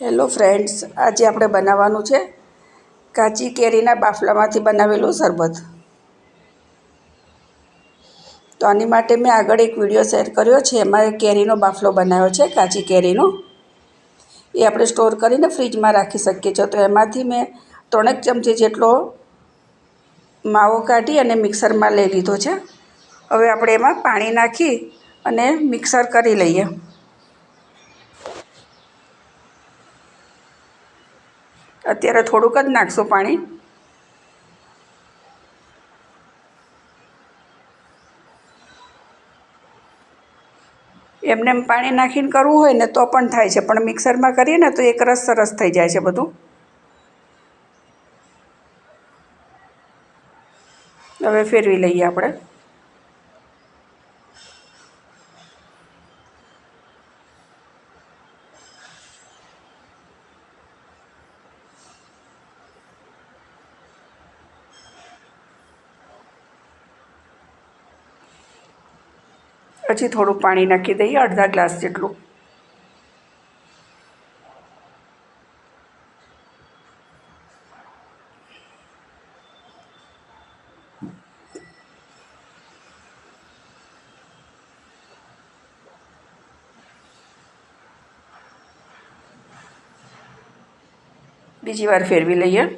Hello friends આજે આપણે બનાવવાનું છે કાચી કેરીના બાફલામાંથી બનાવેલું શરબત. તો આની માટે મેં આગળ એક વીડિયો શેર કર્યો છે. એમાં કેરીનો બાફલો બનાવ્યો છે, કાચી કેરીનો. એ આપણે સ્ટોર કરીને ફ્રીજમાં રાખી શકીએ છીએ. તો એમાંથી મેં ત્રણેક ચમચી જેટલો માવો કાઢી અને મિક્સરમાં લઈ લીધો છે. હવે આપણે એમાં પાણી નાખી અને મિક્સર કરી લઈએ. અત્યારે થોડુંક જ નાખશું પાણી. એમને એમ પાણી નાખીને કરવું હોય ને તો પણ થાય છે, પણ મિક્સરમાં કરીએ ને તો એક રસ સરસ થઈ જાય છે બધું. હવે ફેરવી લઈએ આપણે. પછી થોડું પાણી નાખી દઈએ અડધા ગ્લાસ જેટલું. બીજી વાર ફેરવી લઈએ.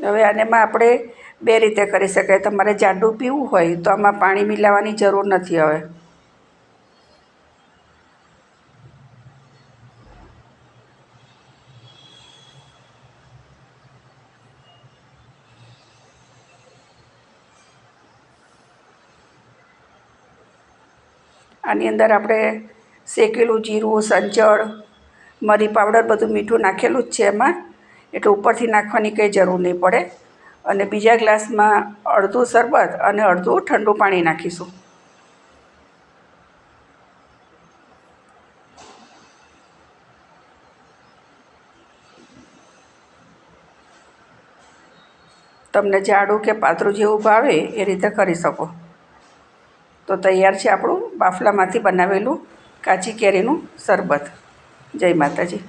હવે આનેમાં આપણે બે રીતે કરી શકાય. તમારે જાડું પીવું હોય તો આમાં પાણી મિલાવવાની જરૂર નથી હવે. આની અંદર આપણે શેકેલું જીરું, સંચળ, મરી પાવડર બધું મીઠું નાખેલું જ છે એમાં. એટલે ઉપરથી નાખવાની કંઈ જરૂર નહીં પડે. અને બીજા ગ્લાસમાં અડધું શરબત અને અડધું ઠંડુ પાણી નાખીશું. તમને જાડું કે પાતળું જેવું ભાવે એ રીતે કરી શકો. તો તૈયાર છે આપણું બાફલામાંથી બનાવેલું કાચી કેરીનું શરબત. જય માતાજી.